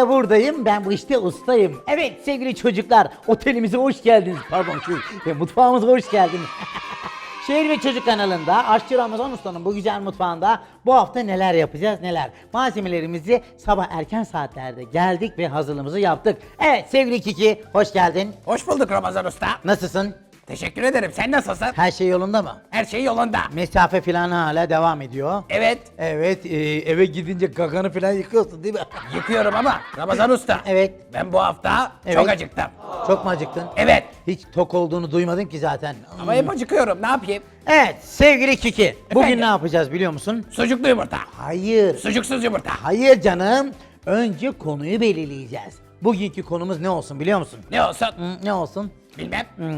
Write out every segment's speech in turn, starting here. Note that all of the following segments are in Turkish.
İşte buradayım. Ben bu işte ustayım. Evet sevgili çocuklar, otelimize hoş geldiniz. Pardon şu e, mutfağımıza hoş geldiniz. Şehir ve Çocuk kanalında Aşçı Ramazan Usta'nın bu güzel mutfağında bu hafta neler yapacağız neler. Malzemelerimizi sabah erken saatlerde geldik ve hazırlığımızı yaptık. Evet sevgili Kiki hoş geldin. Hoş bulduk Ramazan Usta. Nasılsın? Teşekkür ederim. Sen nasılsın? Her şey yolunda mı? Her şey yolunda. Mesafe falan hala devam ediyor. Evet. Evet e, eve gidince gaganı falan yıkıyorsun değil mi? Yıkıyorum ama Ramazan Usta. Evet. Ben bu hafta Evet. çok acıktım. Çok mu acıktın? Evet. Hiç tok olduğunu duymadım ki zaten. Ama hep acıkıyorum. Ne yapayım? Evet sevgili Kiki. Bugün Efendim? ne yapacağız biliyor musun? Sucuklu yumurta. Hayır. Sucuksuz yumurta. Hayır canım. Önce konuyu belirleyeceğiz. Bugünkü konumuz ne olsun biliyor musun? Ne olsun? Hı, ne olsun? Bilmem. Hmm,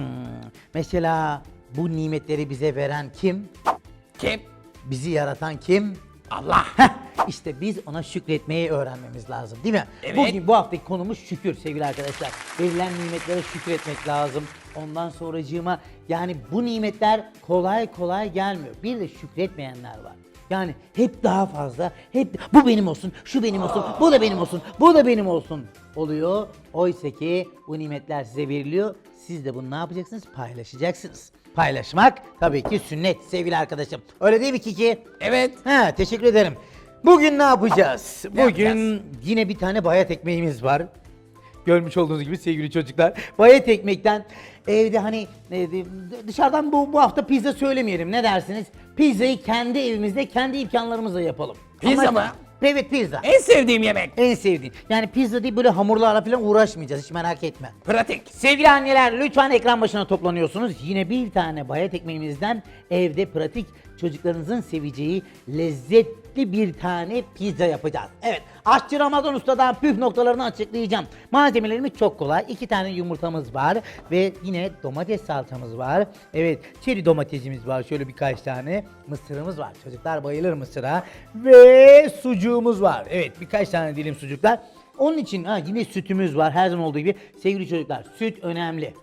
mesela bu nimetleri bize veren kim? Kim? Bizi yaratan kim? Allah. İşte biz ona şükretmeyi öğrenmemiz lazım değil mi? Evet. Bugün bu haftaki konumuz şükür sevgili arkadaşlar. Verilen nimetlere şükretmek lazım. Ondan sonracığıma yani bu nimetler kolay kolay gelmiyor. Bir de şükretmeyenler var. Yani hep daha fazla, hep bu benim olsun, şu benim olsun, bu da benim olsun, bu da benim olsun oluyor. Oysa ki bu nimetler size veriliyor. Siz de bunu ne yapacaksınız? Paylaşacaksınız. Paylaşmak tabii ki sünnet sevgili arkadaşım. Öyle değil mi Kiki? Evet. He teşekkür ederim. Bugün ne yapacağız? Ne Bugün yapacağız? yine bir tane bayat ekmeğimiz var. Görmüş olduğunuz gibi sevgili çocuklar. Bayat ekmekten evde hani e, dışarıdan bu, bu hafta pizza söylemeyelim ne dersiniz? Pizzayı kendi evimizde kendi imkanlarımızla yapalım. Pizza Ama- mı? Evet pizza. En sevdiğim yemek. En sevdiğin. Yani pizza değil böyle hamurlarla falan uğraşmayacağız hiç merak etme. Pratik. Sevgili anneler lütfen ekran başına toplanıyorsunuz. Yine bir tane bayat ekmeğimizden evde pratik çocuklarınızın seveceği lezzetli bir tane pizza yapacağız. Evet aşçı Ramazan Usta'dan püf noktalarını açıklayacağım. Malzemelerimiz çok kolay. İki tane yumurtamız var ve yine domates salçamız var. Evet çeri domatesimiz var şöyle birkaç tane. Mısırımız var. Çocuklar bayılır mısıra. Ve sucuğumuz var. Evet birkaç tane dilim sucuklar. Onun için ha, yine sütümüz var her zaman olduğu gibi. Sevgili çocuklar süt önemli.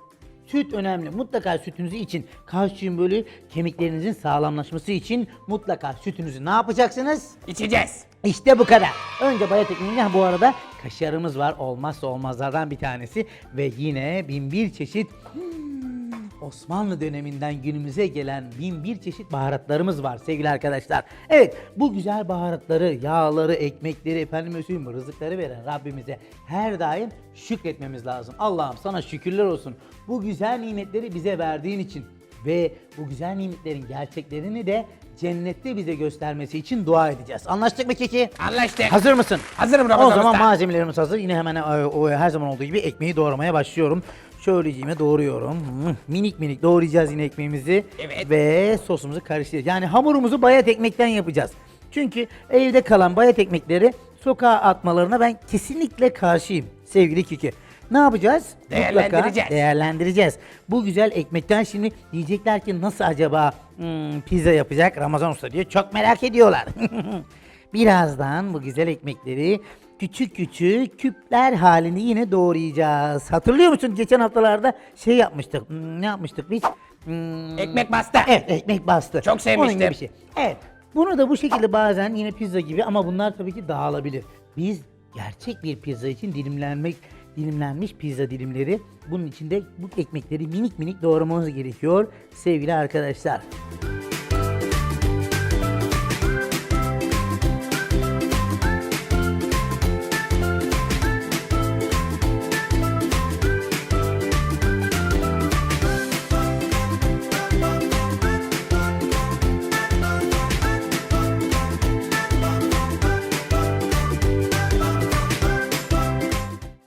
Süt önemli. Mutlaka sütünüzü için. Kalsiyum böyle kemiklerinizin sağlamlaşması için mutlaka sütünüzü ne yapacaksınız? İçeceğiz. İşte bu kadar. Önce ha, bu arada kaşarımız var. Olmazsa olmazlardan bir tanesi. Ve yine bin bir çeşit hmm, Osmanlı döneminden günümüze gelen bin bir çeşit baharatlarımız var sevgili arkadaşlar. Evet bu güzel baharatları, yağları, ekmekleri, efendim söyleyeyim rızıkları veren Rabbimize her daim şükretmemiz lazım. Allah'ım sana şükürler olsun. Bu güzel nimetleri bize verdiğin için ve bu güzel nimetlerin gerçeklerini de cennette bize göstermesi için dua edeceğiz. Anlaştık mı Kiki? Anlaştık. Hazır mısın? Hazırım Ramazan O zaman Usta. malzemelerimiz hazır. Yine hemen e, o, her zaman olduğu gibi ekmeği doğramaya başlıyorum. Şöyleciğime doğruyorum. Hmm, Minik minik doğrayacağız yine ekmeğimizi. Evet. Ve sosumuzu karıştıracağız. Yani hamurumuzu bayat ekmekten yapacağız. Çünkü evde kalan bayat ekmekleri sokağa atmalarına ben kesinlikle karşıyım sevgili Kiki. Ne yapacağız? Değerlendireceğiz. değerlendireceğiz. Bu güzel ekmekten şimdi diyecekler ki nasıl acaba hmm, pizza yapacak Ramazan Usta diye çok merak ediyorlar. Birazdan bu güzel ekmekleri küçük küçük küpler halinde yine doğrayacağız. Hatırlıyor musun geçen haftalarda şey yapmıştık. Hmm, ne yapmıştık biz? Hmm, Ekmek bastı. Evet ekmek bastı. Çok sevmiştim. Onun gibi bir şey. Evet. Bunu da bu şekilde bazen yine pizza gibi ama bunlar tabii ki dağılabilir. Biz gerçek bir pizza için dilimlenmek dilimlenmiş pizza dilimleri bunun içinde bu ekmekleri minik minik doğramamız gerekiyor sevgili arkadaşlar.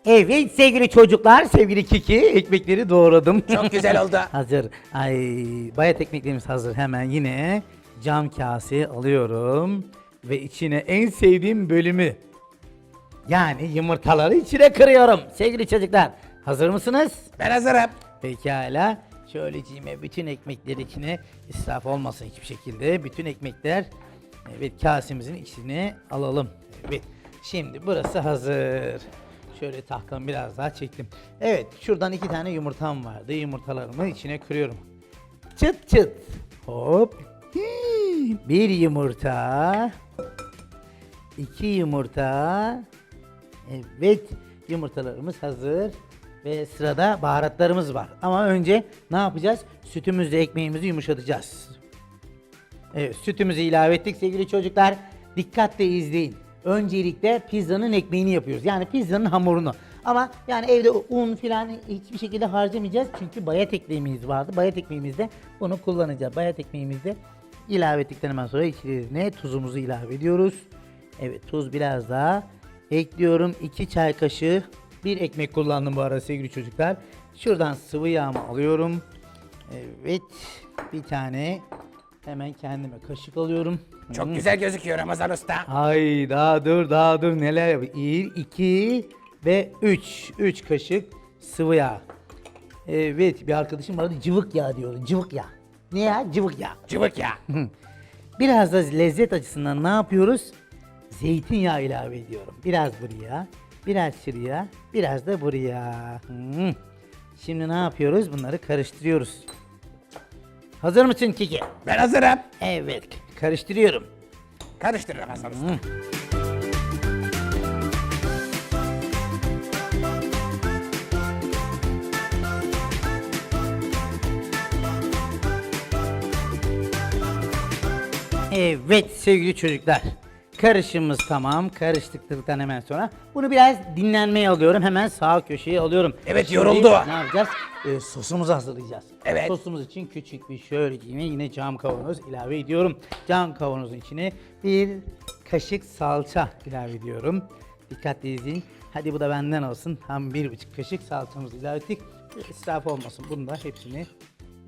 Evet sevgili çocuklar, sevgili Kiki ekmekleri doğradım. Çok güzel oldu. hazır. Ay bayat ekmeklerimiz hazır. Hemen yine cam kase alıyorum ve içine en sevdiğim bölümü yani yumurtaları içine kırıyorum. Sevgili çocuklar, hazır mısınız? Ben hazırım. Pekala. Şöyleciğime bütün ekmekleri içine israf olmasın hiçbir şekilde. Bütün ekmekler evet kasemizin içine alalım. Evet. Şimdi burası hazır. Şöyle tahtamı biraz daha çektim. Evet şuradan iki tane yumurtam vardı. Yumurtalarımı içine kırıyorum. Çıt çıt. Hop. Bir yumurta. iki yumurta. Evet, yumurtalarımız hazır ve sırada baharatlarımız var. Ama önce ne yapacağız? Sütümüzle ekmeğimizi yumuşatacağız. Evet, sütümüzü ilave ettik sevgili çocuklar. Dikkatle izleyin. Öncelikle pizzanın ekmeğini yapıyoruz. Yani pizzanın hamurunu. Ama yani evde un filan hiçbir şekilde harcamayacağız. Çünkü bayat ekmeğimiz vardı. Bayat ekmeğimizde bunu kullanacağız. Bayat ekmeğimizde ilave ettikten hemen sonra içine tuzumuzu ilave ediyoruz. Evet tuz biraz daha ekliyorum. 2 çay kaşığı bir ekmek kullandım bu arada sevgili çocuklar. Şuradan sıvı yağımı alıyorum. Evet bir tane hemen kendime kaşık alıyorum. Çok güzel gözüküyor Ramazan Usta. Ay daha dur daha dur neler yapayım. 1, 2 ve 3. 3 kaşık sıvı yağ. Evet bir arkadaşım vardı cıvık yağ diyordu. Cıvık yağ. Ne ya? Cıvık yağ. Cıvık ya. Biraz da lezzet açısından ne yapıyoruz? Zeytinyağı ilave ediyorum. Biraz buraya, biraz şuraya, biraz da buraya. Hmm. Şimdi ne yapıyoruz? Bunları karıştırıyoruz. Hazır mısın Kiki? Ben hazırım. Evet, karıştırıyorum. Karıştır Ramazan Usta. Evet sevgili çocuklar. Karışımımız tamam. Karıştıktan hemen sonra bunu biraz dinlenmeye alıyorum. Hemen sağ köşeye alıyorum. Evet, Şimdi yoruldu. Ne yapacağız? Ee, sosumuzu hazırlayacağız. Evet. Sosumuz için küçük bir şöyle yine yine cam kavanoz ilave ediyorum. Cam kavanozun içine bir kaşık salça ilave ediyorum. Dikkatli izleyin. Hadi bu da benden olsun. Tam bir buçuk kaşık salçamızı ilave ettik. İsraf olmasın. Bunu da hepsini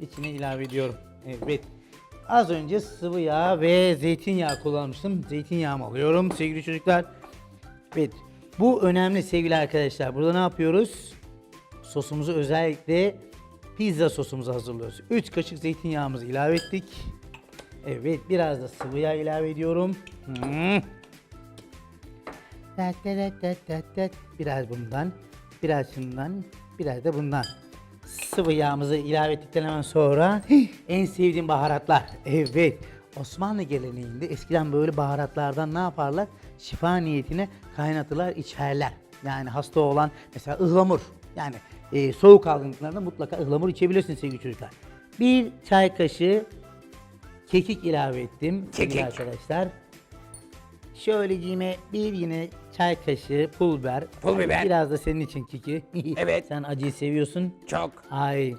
içine ilave ediyorum. Evet. Az önce sıvı yağ ve zeytinyağı kullanmıştım. Zeytinyağımı alıyorum sevgili çocuklar. Evet. Bu önemli sevgili arkadaşlar. Burada ne yapıyoruz? Sosumuzu özellikle pizza sosumuzu hazırlıyoruz. 3 kaşık zeytinyağımızı ilave ettik. Evet biraz da sıvı yağ ilave ediyorum. Hmm. Biraz bundan, biraz şundan, biraz da bundan. Sıvı yağımızı ilave ettikten hemen sonra en sevdiğim baharatlar. Evet. Osmanlı geleneğinde eskiden böyle baharatlardan ne yaparlar? Şifa niyetine kaynatırlar, içerler. Yani hasta olan mesela ıhlamur. Yani e, soğuk algınlıklarında mutlaka ıhlamur içebilirsiniz sevgili çocuklar. Bir çay kaşığı kekik ilave ettim sevgili Kekik. arkadaşlar. Şöyle bir yine çay kaşığı pul biber. Pul biber. Biraz da senin için Kiki. Evet. Sen acıyı seviyorsun. Çok. Ay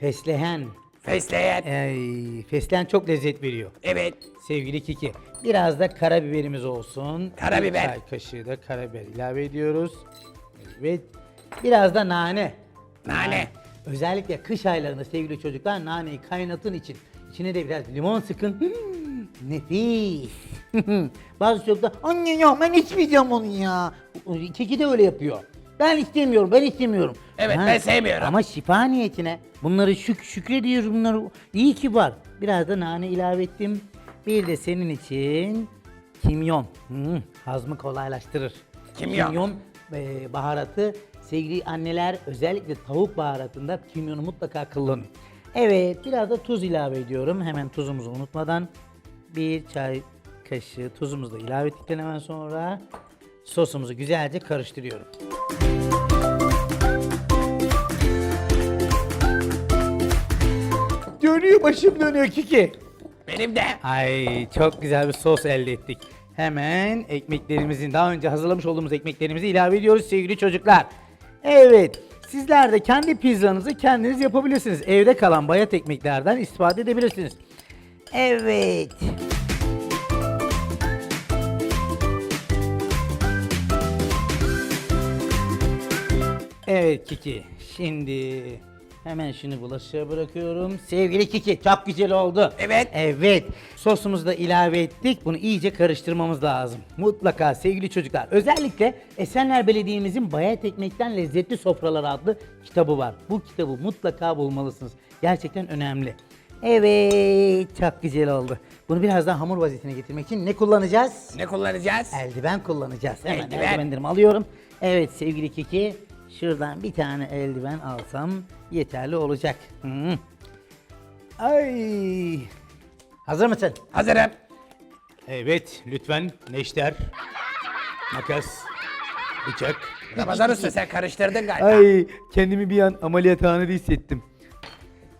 fesleğen. Fesleğen. Ay, fesleğen çok lezzet veriyor. Evet. Sevgili Kiki. Biraz da karabiberimiz olsun. Karabiber. Çay kaşığı da karabiber ilave ediyoruz. Evet. Biraz da nane. Nane. Özellikle kış aylarında sevgili çocuklar naneyi kaynatın için. İçine de biraz limon sıkın. Hmm, nefis. Bazı çocuklar anne ya ben içmeyeceğim onu ya. Keki de öyle yapıyor. Ben istemiyorum, ben istemiyorum. Evet, ben sevmiyorum. Ama şifa niyetine bunları şük şükrediyoruz bunları. İyi ki var. Biraz da nane ilave ettim. Bir de senin için kimyon. Hmm, hazmı kolaylaştırır. Kimyon. Kimyon e, baharatı sevgili anneler özellikle tavuk baharatında kimyonu mutlaka kullanın. Evet biraz da tuz ilave ediyorum. Hemen tuzumuzu unutmadan bir çay kaşığı tuzumuzu da ilave ettikten hemen sonra sosumuzu güzelce karıştırıyorum. Dönüyor başım dönüyor Kiki. Benim de. Ay çok güzel bir sos elde ettik. Hemen ekmeklerimizin daha önce hazırlamış olduğumuz ekmeklerimizi ilave ediyoruz sevgili çocuklar. Evet sizler de kendi pizzanızı kendiniz yapabilirsiniz. Evde kalan bayat ekmeklerden istifade edebilirsiniz. Evet. Evet Kiki. Şimdi hemen şunu bulaşığa bırakıyorum. Sevgili Kiki çok güzel oldu. Evet. Evet. Sosumuzu da ilave ettik. Bunu iyice karıştırmamız lazım. Mutlaka sevgili çocuklar. Özellikle Esenler Belediye'mizin Bayat Ekmekten Lezzetli Sofralar adlı kitabı var. Bu kitabı mutlaka bulmalısınız. Gerçekten önemli. Evet, çok güzel oldu. Bunu biraz daha hamur vaziyetine getirmek için ne kullanacağız? Ne kullanacağız? Eldiven kullanacağız. Hemen Eldiven. eldivenlerimi alıyorum. Evet sevgili Kiki, şuradan bir tane eldiven alsam yeterli olacak. Hı. Ay. Hazır mısın? Hazırım. Evet, lütfen neşter, makas, Bıçak. Ramazan Usta sen karıştırdın galiba. Ay kendimi bir an ameliyathanede hissettim.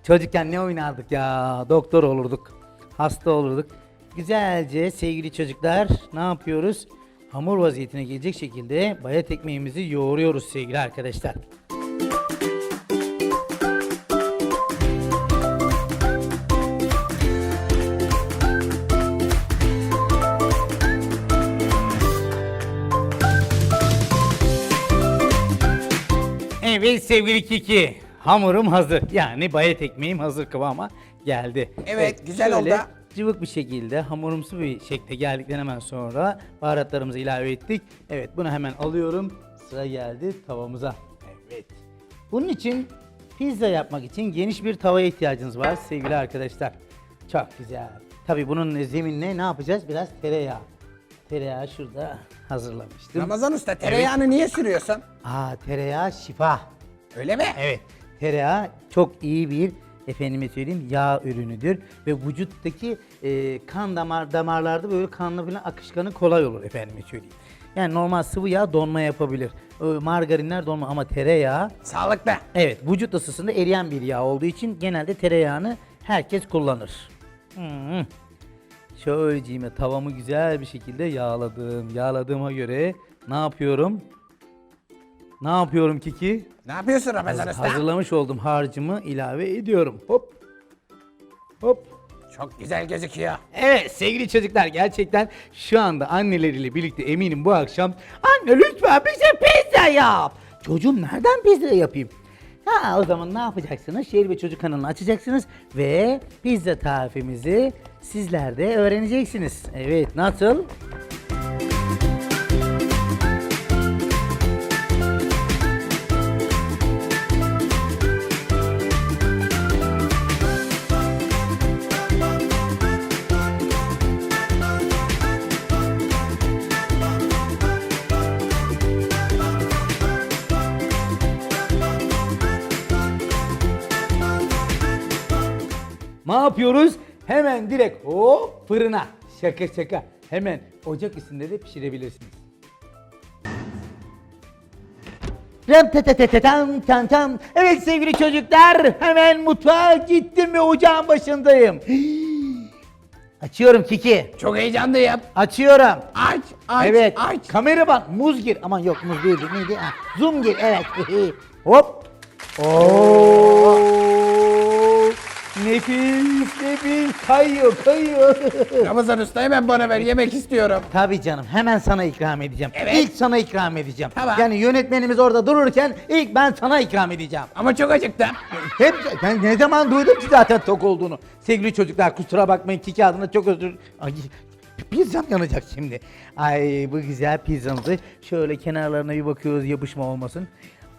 Çocukken ne oynardık ya? Doktor olurduk. Hasta olurduk. Güzelce sevgili çocuklar ne yapıyoruz? Hamur vaziyetine gelecek şekilde bayat ekmeğimizi yoğuruyoruz sevgili arkadaşlar. Evet sevgili Kiki. Hamurum hazır. Yani bayat ekmeğim hazır kıvama geldi. Evet, güzel oldu. Cıvık bir şekilde hamurumsu bir şekilde geldikten hemen sonra baharatlarımızı ilave ettik. Evet bunu hemen alıyorum. Sıra geldi tavamıza. Evet. Bunun için pizza yapmak için geniş bir tavaya ihtiyacınız var sevgili arkadaşlar. Çok güzel. Tabi bunun zeminine ne yapacağız? Biraz tereyağı. Tereyağı şurada hazırlamıştım. Ramazan Usta tereyağını niye sürüyorsun? Aa tereyağı şifa. Öyle mi? Evet. Tereyağı çok iyi bir efendime söyleyeyim yağ ürünüdür ve vücuttaki e, kan damar damarlarda böyle kanlı falan akışkanı kolay olur efendime söyleyeyim. Yani normal sıvı yağ donma yapabilir. E, margarinler donma ama tereyağı Sağlıklı. evet vücut ısısında eriyen bir yağ olduğu için genelde tereyağını herkes kullanır. Hmm. Şöyleciğime tavamı güzel bir şekilde yağladım. Yağladığıma göre ne yapıyorum? Ne yapıyorum Kiki? Ne yapıyorsun Ramazan Usta? hazırlamış olduğum harcımı ilave ediyorum. Hop. Hop. Çok güzel gözüküyor. Evet sevgili çocuklar gerçekten şu anda anneleriyle birlikte eminim bu akşam anne lütfen bize pizza yap. Çocuğum nereden pizza yapayım? Ha o zaman ne yapacaksınız? Şehir ve Çocuk kanalını açacaksınız ve pizza tarifimizi sizler de öğreneceksiniz. Evet nasıl? Yapıyoruz? Hemen direkt o fırına. Şaka şaka. Hemen ocak üstünde de pişirebilirsiniz. Ram ta ta ta ta tam tam tam. Evet sevgili çocuklar hemen mutfağa gittim ve ocağın başındayım. Açıyorum Kiki. Çok heyecanlıyım. Açıyorum. Aç, aç, evet. aç. Kamera bak. Muz gir. Aman yok muz değildi. Neydi? Ha, zoom gir. Evet. Hop. Oo. Nefis nefis. Kayıyor kayıyor. Ramazan Usta hemen bana ver yemek istiyorum. Tabii canım hemen sana ikram edeceğim. Evet. İlk sana ikram edeceğim. Tamam. Yani yönetmenimiz orada dururken ilk ben sana ikram edeceğim. Ama çok acıktım. Hep ben ne zaman duydum ki zaten tok olduğunu. Sevgili çocuklar kusura bakmayın Kiki adına çok özür. Ay pizzam yanacak şimdi. Ay bu güzel pizzamızı şöyle kenarlarına bir bakıyoruz yapışma olmasın.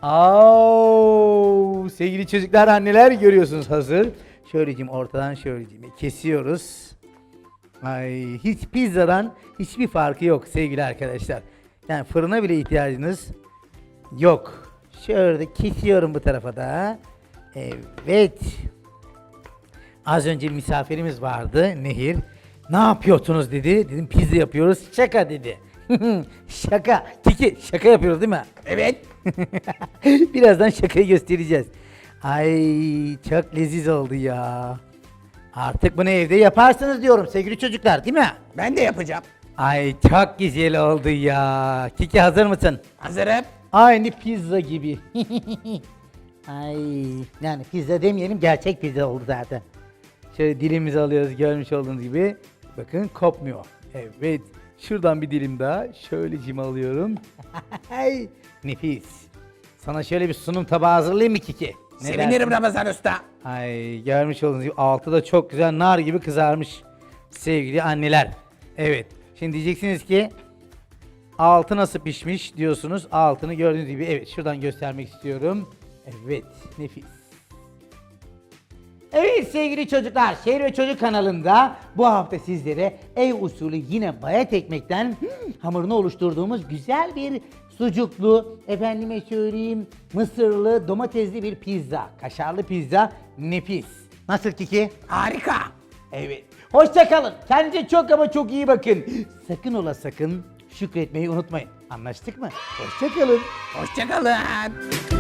Aa, sevgili çocuklar anneler görüyorsunuz hazır. Şöyleciğim ortadan şöyleciğim kesiyoruz. Ay hiç pizzadan hiçbir farkı yok sevgili arkadaşlar. Yani fırına bile ihtiyacınız yok. Şöyle kesiyorum bu tarafa da. Evet. Az önce misafirimiz vardı Nehir. Ne yapıyorsunuz dedi. Dedim pizza yapıyoruz. Şaka dedi. şaka. Kiki şaka yapıyoruz değil mi? Evet. Birazdan şakayı göstereceğiz. Ay çok leziz oldu ya. Artık bunu evde yaparsınız diyorum sevgili çocuklar değil mi? Ben de yapacağım. Ay çok güzel oldu ya. Kiki hazır mısın? Hazırım. Aynı pizza gibi. Ay yani pizza demeyelim gerçek pizza oldu zaten. Şöyle dilimizi alıyoruz görmüş olduğunuz gibi. Bakın kopmuyor. Evet. Şuradan bir dilim daha. Şöyle cim alıyorum. Nefis. Sana şöyle bir sunum tabağı hazırlayayım mı Kiki? Ne Sevinirim dersin? Ramazan Usta. Ay görmüş olduğunuz gibi altı da çok güzel nar gibi kızarmış. Sevgili anneler. Evet. Şimdi diyeceksiniz ki altı nasıl pişmiş diyorsunuz. Altını gördüğünüz gibi evet şuradan göstermek istiyorum. Evet nefis. Evet sevgili çocuklar, Şehir ve Çocuk kanalında bu hafta sizlere ev usulü yine bayat ekmekten hmm, hamurunu oluşturduğumuz güzel bir sucuklu, efendime söyleyeyim mısırlı, domatesli bir pizza, kaşarlı pizza, nefis. Nasıl Kiki? Harika. Evet. Hoşça kalın. Kendinize çok ama çok iyi bakın. Sakın ola sakın şükretmeyi unutmayın. Anlaştık mı? Hoşçakalın. Hoşçakalın.